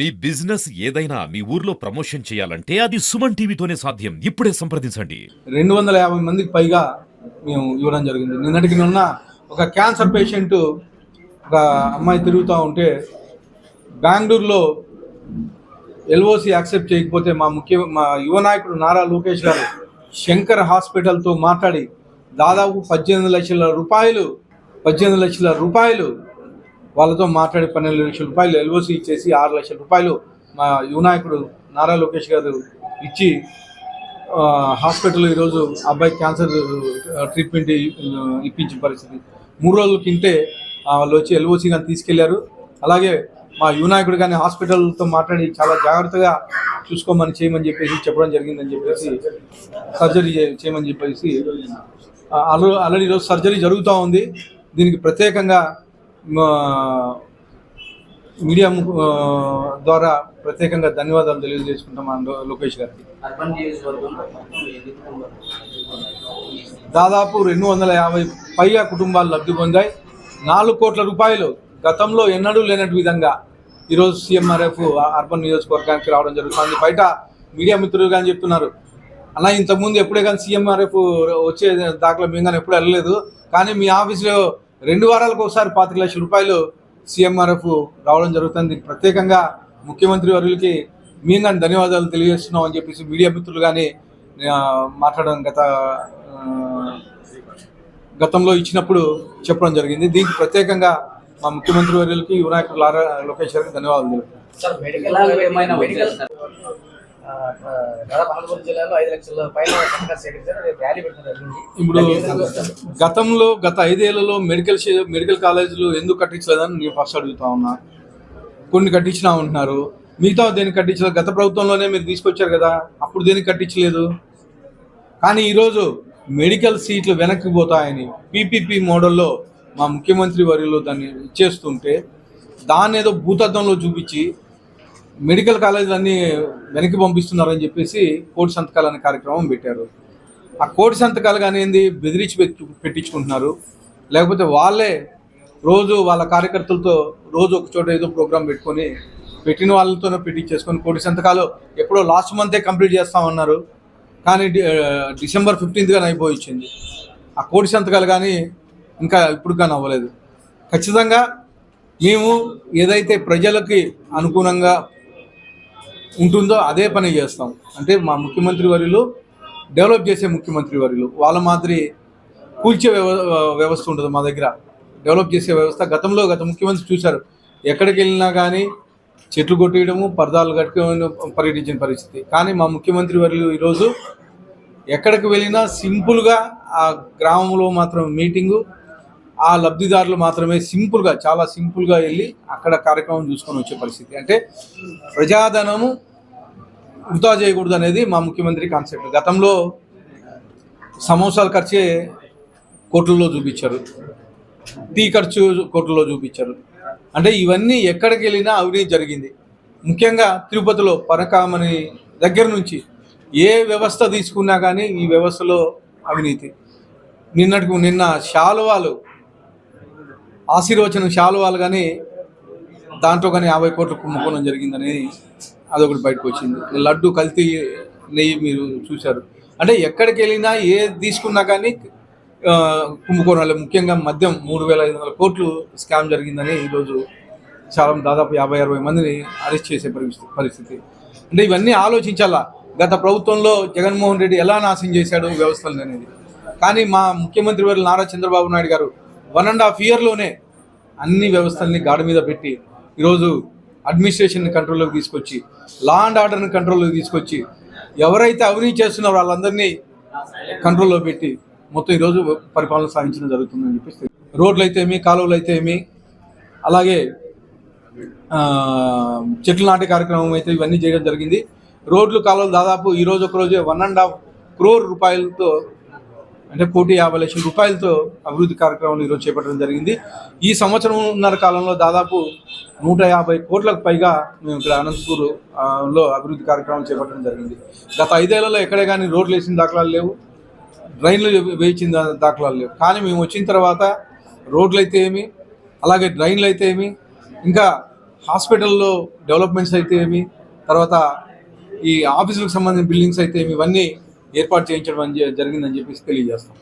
మీ business ఏదైనా మీ ఊర్లో promotion చేయాలంటే అది సుమన్ టీవీతోనే సాధ్యం. ఇప్పుడే సంప్రదించండి. రెండు వందల యాభై మందికి పైగా మేము ఇవ్వడం జరిగింది. నిన్నటికి నిన్న ఒక క్యాన్సర్ పేషెంట్ ఒక అమ్మాయి తిరుగుతూ ఉంటే బెంగళూరులో ఎల్ఓసి యాక్సెప్ట్ చేయకపోతే మా ముఖ్య మా యువ నాయకుడు నారా లోకేష్ గారు శంకర్ హాస్పిటల్తో మాట్లాడి దాదాపు పద్దెనిమిది లక్షల రూపాయలు పద్దెనిమిది లక్షల రూపాయలు వాళ్ళతో మాట్లాడి పన్నెండు లక్షల రూపాయలు ఎల్ఓసి ఇచ్చేసి ఆరు లక్షల రూపాయలు మా యువనాయకుడు నారా లోకేష్ గారు ఇచ్చి హాస్పిటల్ ఈరోజు అబ్బాయి క్యాన్సర్ ట్రీట్మెంట్ ఇప్పించిన పరిస్థితి. మూడు రోజుల కింటే వాళ్ళు వచ్చి ఎల్ఓసి కానీ తీసుకెళ్ళారు. అలాగే మా యువనాయకుడు కానీ హాస్పిటల్తో మాట్లాడి చాలా జాగ్రత్తగా చూసుకోమని చేయమని చెప్పేసి చెప్పడం జరిగిందని చెప్పేసి సర్జరీ చేయమని చెప్పేసి ఆల్రెడీ ఈరోజు సర్జరీ జరుగుతూ ఉంది. దీనికి ప్రత్యేకంగా మీడియా ద్వారా ప్రత్యేకంగా ధన్యవాదాలు తెలియజేసుకుంటాం మా లో- లోకేష్ గారికి. దాదాపు రెండు వందల యాభై పైగా కుటుంబాలు లబ్ధి పొందాయి. నాలుగు కోట్ల రూపాయలు గతంలో ఎన్నడూ లేనట్టు విధంగా ఈరోజు సీఎంఆర్ఎఫ్ అర్బన్ నియోజకవర్గానికి రావడం జరుగుతుంది. బయట మీడియా మిత్రులు కానీ చెప్తున్నారు. అలా ఇంతకుముందు ఎప్పుడే కానీ సీఎంఆర్ఎఫ్ వచ్చే దాఖలా మేము కానీ ఎప్పుడు వెళ్ళలేదు. కానీ మీ ఆఫీసులో రెండు వారాలకు ఒకసారి పాతిక లక్షల రూపాయలు సీఎంఆర్ఎఫ్ రావడం జరుగుతుంది. దీనికి ప్రత్యేకంగా ముఖ్యమంత్రి వర్యులకి మేము కానీ ధన్యవాదాలు తెలియజేస్తున్నాం అని చెప్పేసి మీడియా మిత్రులు కానీ మాట్లాడడం గత గతంలో ఇచ్చినప్పుడు చెప్పడం జరిగింది. దీనికి ప్రత్యేకంగా మా ముఖ్యమంత్రి వర్యులకి యువనాయకుడు లారా లోకేష్ గారికి ధన్యవాదాలు ఇప్పుడు? గతంలో గత ఐదేళ్ళలో మెడికల్ మెడికల్ కాలేజీలు ఎందుకు కట్టించలేదని నేను ఫస్ట్ అడుగుతా ఉన్నా. కొన్ని కట్టించినా ఉంటున్నారు. మిగతా దేనికి కట్టించలేదు. గత ప్రభుత్వంలోనే మీరు తీసుకొచ్చారు కదా అప్పుడు దేనికి కట్టించలేదు? కానీ ఈరోజు మెడికల్ సీట్లు వెనక్కి పోతాయని పీపీపీ మోడల్లో మా ముఖ్యమంత్రి వర్యులు దాన్ని ఇచ్చేస్తుంటే దాన్ని ఏదో భూతద్దంలో చూపించి మెడికల్ కాలేజీలన్నీ వెనక్కి పంపిస్తున్నారని చెప్పేసి కోటి సంతకాలు అనే కార్యక్రమం పెట్టారు. ఆ కోటి సంతకాలు కానీ ఏంది? బెదిరించి పెట్టించుకుంటున్నారు. లేకపోతే వాళ్ళే రోజు వాళ్ళ కార్యకర్తలతో రోజు ఒక చోట ఏదో ప్రోగ్రాం పెట్టుకొని పెట్టిన వాళ్ళతోనే పెట్టించేసుకొని కోటి సంతకాలు ఎప్పుడో లాస్ట్ మంతే కంప్లీట్ చేస్తామన్నారు. కానీ డిసెంబర్ ఫిఫ్టీన్త్ కానీ అయిపోయింది ఆ కోటి సంతకాలు కానీ ఇంకా ఇప్పుడు కానీ అవ్వలేదు. ఖచ్చితంగా మేము ఏదైతే ప్రజలకి అనుగుణంగా ఉంటుందో అదే పని చేస్తాం. అంటే మా ముఖ్యమంత్రి వర్యులు డెవలప్ చేసే ముఖ్యమంత్రి వర్యులు వాళ్ళ మాదిరి కూల్చే వ్యవ వ్యవస్థ ఉండదు మా దగ్గర. డెవలప్ చేసే వ్యవస్థ గతంలో గత ముఖ్యమంత్రి చూశారు. ఎక్కడికి వెళ్ళినా కానీ చెట్లు కొట్టేయడము పరదాలు కట్టుకొని పర్యటించిన పరిస్థితి. కానీ మా ముఖ్యమంత్రి వర్యులు ఈరోజు ఎక్కడికి వెళ్ళినా సింపుల్గా ఆ గ్రామంలో మాత్రం మీటింగు ఆ లబ్ధిదారులు మాత్రమే సింపుల్గా చాలా సింపుల్గా వెళ్ళి అక్కడ కార్యక్రమం చూసుకొని వచ్చే పరిస్థితి. అంటే ప్రజాధనము వృధా చేయకూడదు అనేది మా ముఖ్యమంత్రి కాన్సెప్ట్. గతంలో సమోసాలు ఖర్చే కోట్లలో చూపించారు. టీ ఖర్చు కోట్లలో చూపించారు. అంటే ఇవన్నీ ఎక్కడికి వెళ్ళినా అవినీతి జరిగింది. ముఖ్యంగా తిరుపతిలో పరకామని దగ్గర నుంచి ఏ వ్యవస్థ తీసుకున్నా కానీ ఈ వ్యవస్థలో అవినీతి. నిన్నటికి నిన్న శాలువాలు ఆశీర్వచనం శాలువాలు కానీ దాంట్లో కానీ యాభై కోట్లు కుంభకోణం జరిగిందని అదొకటి బయటకు వచ్చింది. లడ్డు కల్తీ నెయ్యి మీరు చూశారు. అంటే ఎక్కడికి వెళ్ళినా ఏ తీసుకున్నా కానీ కుంభకోణాలు ముఖ్యంగా మద్యం మూడు వేల ఐదు వందల కోట్లు స్కామ్ జరిగిందని ఈరోజు చాలా దాదాపు యాభై అరవై మందిని అరెస్ట్ చేసే పరిస్థితి పరిస్థితి. అంటే ఇవన్నీ ఆలోచించాలా? గత ప్రభుత్వంలో జగన్మోహన్ రెడ్డి ఎలా నాశనం చేశాడు వ్యవస్థలను అనేది కానీ మా ముఖ్యమంత్రి వారు నారా చంద్రబాబు నాయుడు గారు వన్ అండ్ హాఫ్ ఇయర్లోనే అన్ని వ్యవస్థల్ని గాడి మీద పెట్టి ఈరోజు అడ్మినిస్ట్రేషన్ని కంట్రోల్లోకి తీసుకొచ్చి లా అండ్ ఆర్డర్ని కంట్రోల్లోకి తీసుకొచ్చి ఎవరైతే అవినీతి చేస్తున్నారో వాళ్ళందరినీ కంట్రోల్లో పెట్టి మొత్తం ఈరోజు పరిపాలన సాగించడం జరుగుతుందని చెప్పేసి రోడ్లు అయితే ఏమి కాలువలు అయితే ఏమి అలాగే చెట్లు నాటే కార్యక్రమం అయితే ఇవన్నీ చేయడం జరిగింది. రోడ్లు కాలువలు దాదాపు ఈరోజు ఒకరోజు వన్ అండ్ హాఫ్ క్రోర్ రూపాయలతో అంటే కోటి యాభై లక్షల రూపాయలతో అభివృద్ధి కార్యక్రమాలు ఈరోజు చేపట్టడం జరిగింది. ఈ సంవత్సరంన్నర కాలంలో దాదాపు నూట యాభై కోట్లకు పైగా మేము ఇక్కడ అనంతపూర్లో అభివృద్ధి కార్యక్రమాలు చేపట్టడం జరిగింది. గత ఐదేళ్ళలో ఎక్కడే కానీ రోడ్లు వేసిన దాఖలాలు లేవు డ్రైన్లు వేయించిన దాఖలాలు లేవు. కానీ మేము వచ్చిన తర్వాత రోడ్లు అయితే ఏమి అలాగే డ్రైన్లు అయితే ఏమి ఇంకా హాస్పిటల్లో డెవలప్మెంట్స్ అయితే ఏమి తర్వాత ఈ ఆఫీసులకు సంబంధించిన బిల్డింగ్స్ అయితే ఏమి ఇవన్నీ ఏర్పాటు చేయించడం జరిగిందని చెప్పేసి తెలియజేస్తాం.